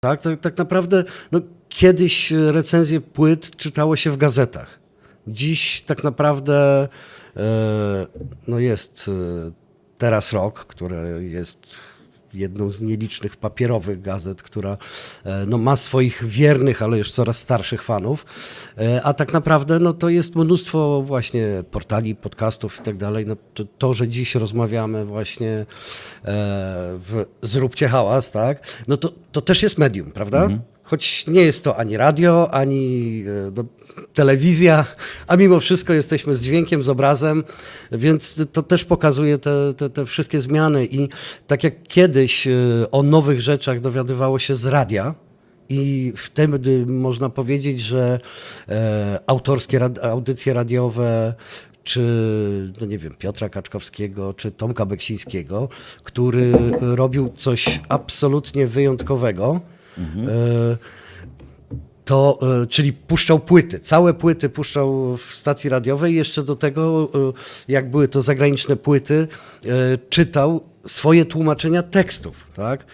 Tak, tak, tak naprawdę no, kiedyś e, recenzje płyt czytało się w gazetach. Dziś tak naprawdę e, no jest e, teraz rok, który jest jedną z nielicznych papierowych gazet, która e, no, ma swoich wiernych, ale już coraz starszych fanów. E, a tak naprawdę no, to jest mnóstwo właśnie portali, podcastów i tak dalej. No, to, to, że dziś rozmawiamy właśnie e, w Zróbcie Hałas, tak? No to, to też jest medium, prawda? Choć nie jest to ani radio, ani e, no, telewizja, a mimo wszystko jesteśmy z dźwiękiem, z obrazem, więc to też pokazuje te, te, te wszystkie zmiany. I tak jak kiedyś e, o nowych rzeczach dowiadywało się z radia, i wtedy można powiedzieć, że e, autorskie rad, audycje radiowe, czy, no nie wiem, Piotra Kaczkowskiego, czy Tomka Beksińskiego, który robił coś absolutnie wyjątkowego, e, to, e, czyli puszczał płyty, całe płyty puszczał w stacji radiowej, jeszcze do tego, e, jak były to zagraniczne płyty, czytał swoje tłumaczenia tekstów, tak?